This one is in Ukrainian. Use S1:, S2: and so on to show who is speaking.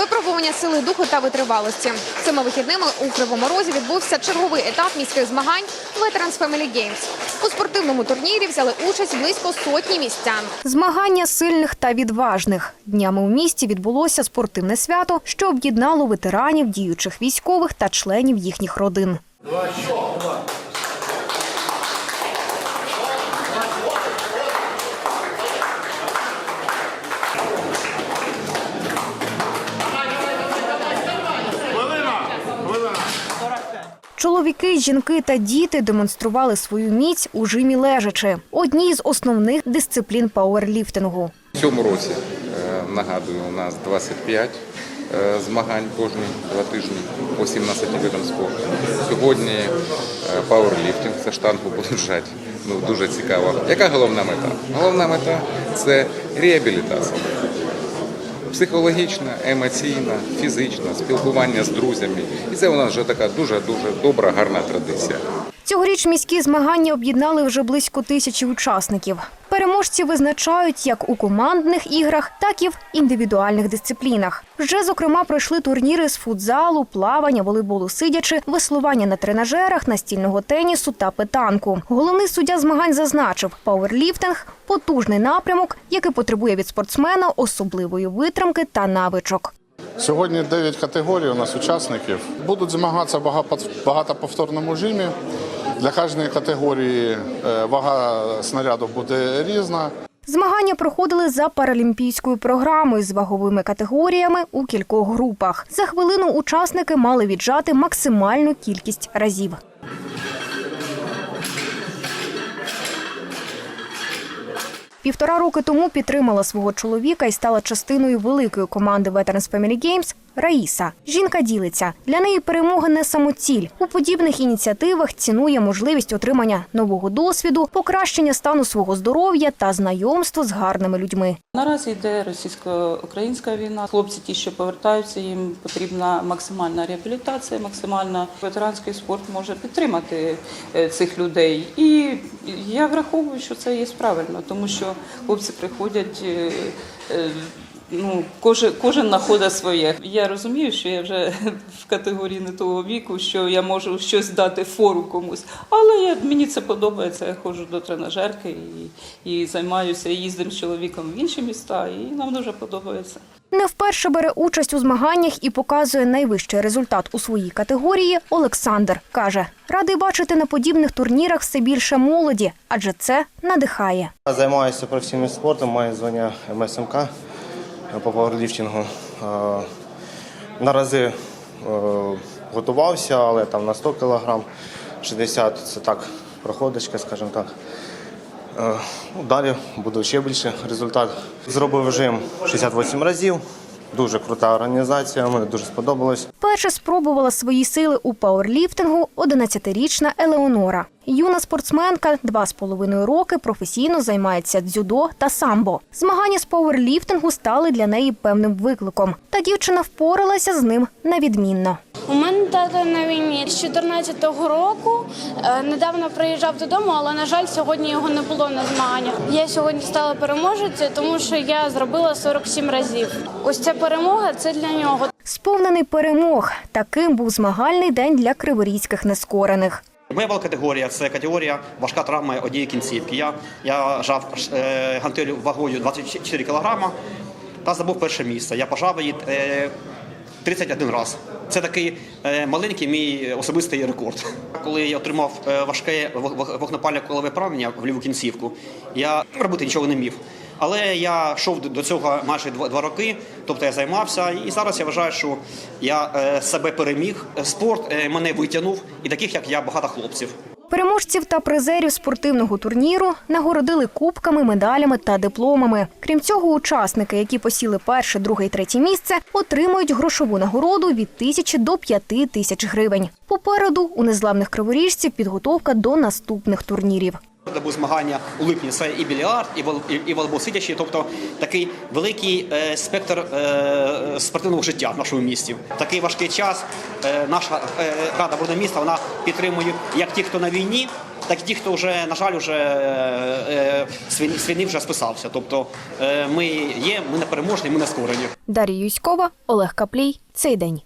S1: Випробування сили духу та витривалості. Цими вихідними у Кривому Розі відбувся черговий етап міських змагань Veterans Family Games. У спортивному турнірі взяли участь близько сотні містян. Змагання сильних та відважних. Днями у місті відбулося спортивне свято, що об'єднало ветеранів, діючих військових та членів їхніх родин. Чоловіки, жінки та діти демонстрували свою міць у жимі лежачи. Одній з основних дисциплін пауерліфтингу.
S2: В цьому році, е, нагадую, у нас 25 е, змагань кожні два тижні по 17 видам спорту. Сьогодні е, пауерліфтинг, це штангу будуть. Ну, дуже цікаво. Яка головна мета? Головна мета це реабілітація. Психологічна, емоційна, фізична, спілкування з друзями. І це у нас вже така дуже-дуже добра, гарна традиція.
S1: Цьогоріч міські змагання об'єднали вже близько тисячі учасників. Переможці визначають як у командних іграх, так і в індивідуальних дисциплінах. Вже зокрема пройшли турніри з футзалу, плавання, волейболу сидячи, веслування на тренажерах, настільного тенісу та петанку. Головний суддя змагань зазначив, пауерліфтинг потужний напрямок, який потребує від спортсмена особливої витримки та навичок.
S3: Сьогодні 9 категорій у нас учасників. Будуть змагатися в багатоповторному жимі. Для кожної категорії е, вага снаряду буде різна.
S1: Змагання проходили за паралімпійською програмою з ваговими категоріями у кількох групах. За хвилину учасники мали віджати максимальну кількість разів. Півтора роки тому підтримала свого чоловіка і стала частиною великої команди Veterans Family Games Раїса. Жінка ділиться. Для неї перемога не самоціль. У подібних ініціативах цінує можливість отримання нового досвіду, покращення стану свого здоров'я та знайомство з гарними людьми.
S4: Наразі йде російсько-українська війна. Хлопці, ті, що повертаються, їм потрібна максимальна реабілітація, максимальна ветеранський спорт може підтримати е, цих людей. І я враховую, що це є правильно, тому що хлопці приходять. е, е, Ну, кожен, кожен знаходить своє. Я розумію, що я вже в категорії не того віку, що я можу щось дати фору комусь. Але я, мені це подобається. Я ходжу до тренажерки і, і займаюся, їздимо з чоловіком в інші міста, і нам дуже подобається.
S1: Не вперше бере участь у змаганнях і показує найвищий результат у своїй категорії. Олександр каже, радий бачити на подібних турнірах все більше молоді, адже це надихає.
S5: Займаюся професійним спортом, маю звання МСМК по пауерліфтингу. Наразі е, готувався, але там на 100 кг, 60 це так, проходочка, скажімо так. Е, Ну, далі буде ще більше результат. Зробив жим 68 разів. Дуже крута організація, мені дуже сподобалось.
S1: Перша спробувала свої сили у пауерліфтингу 11-річна Елеонора. Юна спортсменка два з половиною роки професійно займається дзюдо та самбо. Змагання з пауерліфтингу стали для неї певним викликом. Та дівчина впоралася з ним на
S6: У мене тато на війні з 14-го року. Е, Недавно приїжджав додому, але на жаль, сьогодні його не було на змаганнях. Я сьогодні стала переможецею, тому що я зробила 47 разів. Ось ця перемога це для нього.
S1: Сповнений перемог. Таким був змагальний день для криворізьких нескорених.
S7: Моя була категорія це категорія важка травма однієї кінцівки. Я, я жав е, гантелю вагою 24 кг та здобув перше місце. Я пожав її е, 31 раз. Це такий е, маленький мій особистий рекорд. Коли я отримав е, важке вог- вог- вогнепальне колове поранення в ліву кінцівку, я робити нічого не міг. Але я йшов до- цього майже два, два роки, тобто я займався, і зараз я вважаю, що я е, себе переміг. Спорт е, мене витягнув, і таких як я багато хлопців.
S1: Переможців та призерів спортивного турніру нагородили кубками, медалями та дипломами. Крім цього, учасники, які посіли перше, друге і третє місце, отримують грошову нагороду від тисячі до п'яти тисяч гривень. Попереду у незламних криворіжців підготовка до наступних турнірів.
S7: Це були змагання у липні. Це і біліард, і вол- і- і волейбол сидячий, тобто такий великий е, спектр е, спортивного життя в нашому місті. Такий важкий час. Е, наша е, рада міста вона підтримує як ті, хто на війні, так і ті, хто вже, на жаль, вже е, е, з вже списався. Тобто е, ми є, ми не переможні, ми не скорені.
S1: Дар'я Юськова, Олег Каплій. Цей день.